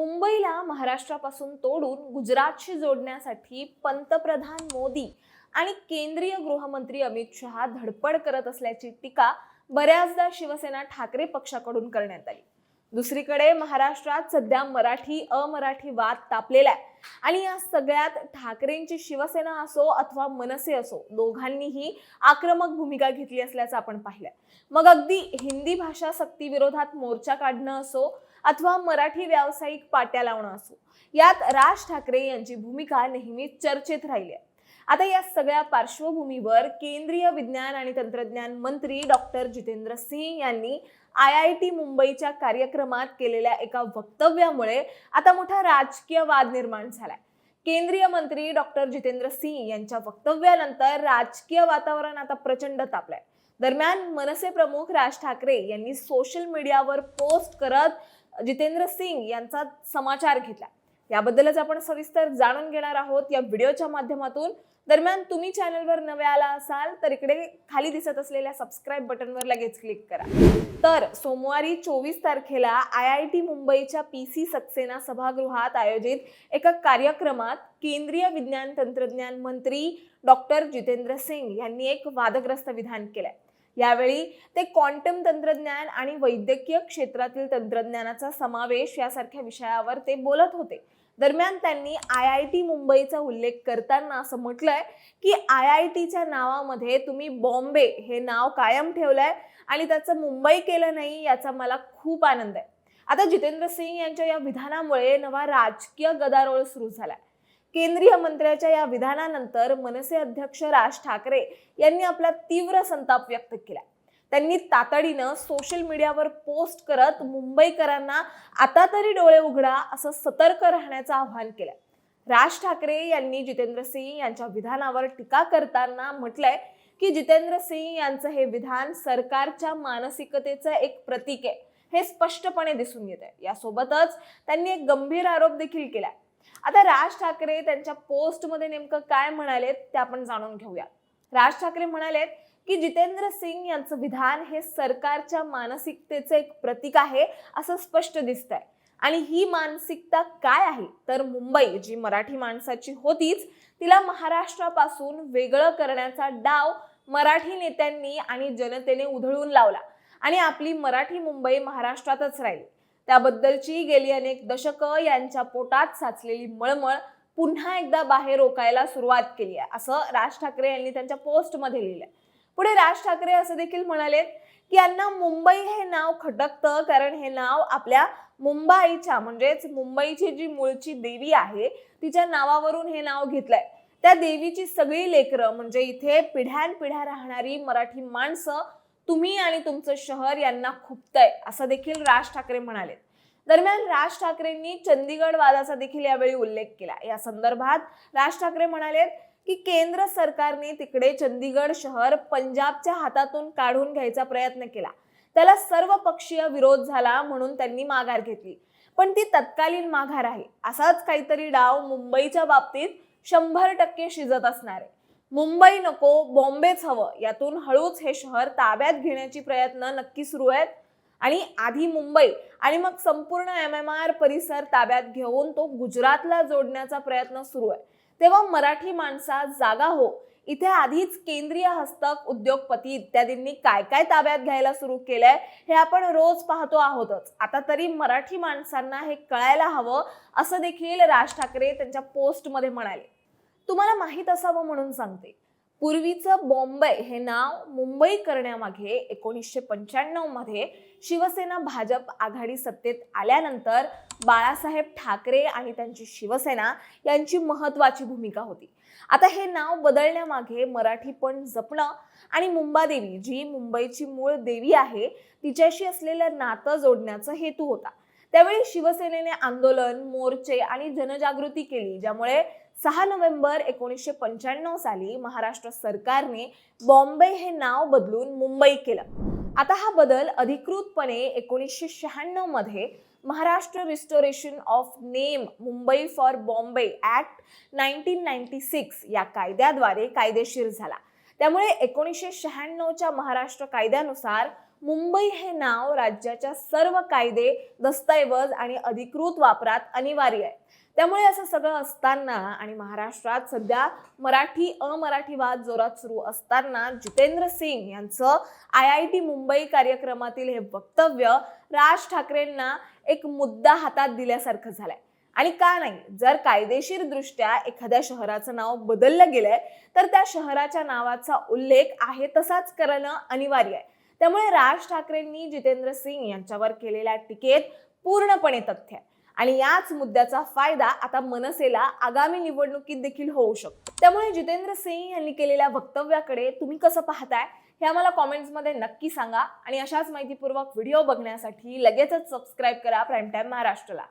मुंबईला महाराष्ट्रापासून तोडून गुजरातशी जोडण्यासाठी पंतप्रधान मोदी आणि केंद्रीय गृहमंत्री अमित शहा धडपड करत असल्याची टीका बऱ्याचदा शिवसेना ठाकरे पक्षाकडून करण्यात आली. दुसरीकडे महाराष्ट्रात सध्या मराठी अमराठी वाद तापलेला आहे आणि या सगळ्यात ठाकरेंची शिवसेना असो अथवा मनसे असो दोघांनीही आक्रमक भूमिका घेतली असल्याचं आपण पाहिलंय. मग अगदी हिंदी भाषा सक्तीविरोधात मोर्चा काढणं असो अथवा मराठी व्यावसायिक पाट्या लावणं असो. यात राज ठाकरे यांची भूमिका नेहमीच चर्चेत राहिली आहे. आता या सगळ्या पार्श्वभूमीवर केंद्रीय विज्ञान आणि तंत्रज्ञान मंत्री डॉक्टर जितेंद्र सिंह यांनी आय आय टी मुंबईच्या कार्यक्रमात केलेल्या एका वक्तव्यामुळे आता मोठा राजकीय वाद निर्माण झालाय. केंद्रीय मंत्री डॉक्टर जितेंद्र सिंह यांच्या वक्तव्यानंतर राजकीय वातावरण आता प्रचंड तापलंय. दरम्यान मनसे प्रमुख राज ठाकरे यांनी सोशल मीडियावर पोस्ट करत जितेंद्र सिंग यांचा समाचार घेतला. याबद्दलच आपण सविस्तर जाणून घेणार आहोत या व्हिडिओच्या माध्यमातून. दरम्यान तुम्ही चॅनलवर नवे आला असाल तर इकडे खाली दिसत असलेल्या सबस्क्राईब बटनवर लगेच क्लिक करा. तर सोमवारी चोवीस तारखेला आय आय टी मुंबईच्या पी सी सक्सेना सभागृहात आयोजित एका कार्यक्रमात केंद्रीय विज्ञान तंत्रज्ञान मंत्री डॉक्टर जितेंद्र सिंग यांनी एक वादग्रस्त विधान केलंय. यावेळी ते क्वांटम तंत्रज्ञान आणि वैद्यकीय क्षेत्रातील तंत्रज्ञानाचा समावेश यासारख्या विषयावर ते बोलत होते. दरम्यान त्यांनी आय आय टी मुंबईचा उल्लेख करताना असं म्हटलंय की आय आय टीच्या नावामध्ये तुम्ही बॉम्बे हे नाव कायम ठेवलंय आणि त्याचं मुंबई केलं नाही याचा मला खूप आनंद आहे. आता जितेंद्र सिंग यांच्या या विधानामुळे नवा राजकीय गदारोळ सुरू झालाय. केंद्रीय मंत्र्याच्या या विधानानंतर मनसे अध्यक्ष राज ठाकरे यांनी आपला तीव्र संताप व्यक्त केला. त्यांनी तातडीनं सोशल मीडियावर पोस्ट करत मुंबईकरांना आता तरी डोळे उघडा असं सतर्क राहण्याचं आवाहन केलं. राज ठाकरे यांनी जितेंद्र सिंग यांच्या विधानावर टीका करताना म्हटलंय की जितेंद्र सिंग यांचं हे विधान सरकारच्या मानसिकतेचं एक प्रतीक आहे हे स्पष्टपणे दिसून येत आहे यासोबतच त्यांनी एक गंभीर आरोप देखील केलाय. आता राज ठाकरे त्यांच्या पोस्टमध्ये नेमकं काय म्हणालेत ते आपण जाणून घेऊया. राज ठाकरे म्हणालेत की जितेंद्र सिंग यांचं विधान हे सरकारच्या मानसिकतेचं एक प्रतीक आहे असं स्पष्ट दिसतंय. आणि ही मानसिकता काय आहे? तर मुंबई जी मराठी माणसाची होतीच तिला महाराष्ट्रापासून वेगळं करण्याचा डाव मराठी नेत्यांनी आणि जनतेने उधळून लावला. आणि आपली मराठी मुंबई महाराष्ट्रातच राहील. त्याबद्दलची गेली अनेक दशकं यांच्या पोटात साचलेली मळमळ पुन्हा एकदा बाहेर रोकायला सुरुवात केली आहे. असं राज ठाकरे यांनी त्यांच्या पोस्टमध्ये लिहिलंय. पुढे राज ठाकरे असं देखील म्हणाले की यांना मुंबई हे नाव खटकतं कारण हे नाव आपल्या मुंबईच्या म्हणजेच मुंबईची जी मूळची देवी आहे तिच्या नावावरून हे नाव घेतलंय. त्या देवीची सगळी लेकरं म्हणजे इथे पिढ्यानपिढ्या राहणारी मराठी माणसं तुम्ही आणि तुमचं शहर यांना खुपतंय असं देखील राज ठाकरे म्हणाले. दरम्यान राज ठाकरेंनी चंदीगड वादाचा देखील यावेळी उल्लेख केला. या संदर्भात राज ठाकरे म्हणाले की केंद्र सरकारने तिकडे चंदीगड शहर पंजाबच्या हातातून काढून घ्यायचा प्रयत्न केला. त्याला सर्व पक्षीय विरोध झाला म्हणून त्यांनी माघार घेतली. पण ती तत्कालीन माघार आहे. असाच काहीतरी डाव मुंबईच्या बाबतीत शंभर टक्के शिजत असणार आहे. मुंबई नको बॉम्बेच हवं. यातून हळूच हे शहर ताब्यात घेण्याची प्रयत्न नक्की सुरू आहेत. आणि आधी मुंबई आणि मग संपूर्ण एम एम आर परिसर ताब्यात घेऊन तो गुजरातला जोडण्याचा प्रयत्न सुरू आहे. तेव्हा मराठी माणसा जागा हो. इथे आधीच केंद्रीय हस्तक उद्योगपती इत्यादींनी काय काय ताब्यात घ्यायला सुरू केलंय हे आपण रोज पाहतो आहोतच. आता तरी मराठी माणसांना हे कळायला हवं असं देखील राज ठाकरे त्यांच्या पोस्टमध्ये म्हणाले. तुम्हाला माहीत असावं म्हणून सांगते. पूर्वीचं बॉम्बे हे नाव मुंबई करण्यामागे एकोणीसशे पंच्याण्णवमध्ये शिवसेना भाजप आघाडी सत्तेत आल्यानंतर बाळासाहेब ठाकरे आणि त्यांची शिवसेना यांची महत्वाची भूमिका होती. आता हे नाव बदलण्यामागे मराठीपण जपणं आणि मुंबादेवी जी मुंबईची मूळ देवी आहे तिच्याशी असलेलं नातं जोडण्याचा हेतू होता. त्यावेळी शिवसेनेने आंदोलन मोर्चे आणि जनजागृती केली ज्यामुळे सहा नोव्हेंबर एकोणीसशे पंच्याण्णव साली महाराष्ट्र सरकारने बॉम्बे हे नाव बदलून मुंबई केलं. आता हा बदल अधिकृतपणे एकोणीसशे शहाण्णवमध्ये Maharashtra restoration of name Mumbai for Bombay act nineteen ninety six या कायद्याद्वारे कायदेशीर झाला. त्यामुळे एकोणीसशे शहाण्णवच्या महाराष्ट्र कायद्यानुसार मुंबई हे नाव राज्याच्या सर्व कायदे दस्तऐवज आणि अधिकृत वापरात अनिवार्य आहे. त्यामुळे असं सगळं असताना आणि महाराष्ट्रात सध्या मराठी अमराठीवाद जोरात सुरू असताना जितेंद्र सिंग यांचं आय आय टी मुंबई कार्यक्रमातील हे वक्तव्य राज ठाकरेंना एक मुद्दा हातात दिल्यासारखं झालंय. आणि का नाही जर कायदेशीर दृष्ट्या एखाद्या शहराचं नाव बदललं गेलंय तर त्या शहराच्या नावाचा उल्लेख आहे तसाच करणं अनिवार्य आहे. त्यामुळे राज ठाकरेंनी जितेंद्र सिंग यांच्यावर केलेल्या टीकेत पूर्णपणे तथ्य आहे. आणि याच मुद्द्याचा फायदा आता मनसेला आगामी निवडणुकीत देखील होऊ शकतो. त्यामुळे जितेंद्र सिंग यांनी केलेल्या वक्तव्याकडे तुम्ही कसं पाहताय हे आम्हाला कॉमेंट्समध्ये नक्की सांगा. आणि अशाच माहितीपूर्वक व्हिडिओ बघण्यासाठी लगेचच सबस्क्राईब करा. Prime time महाराष्ट्रला.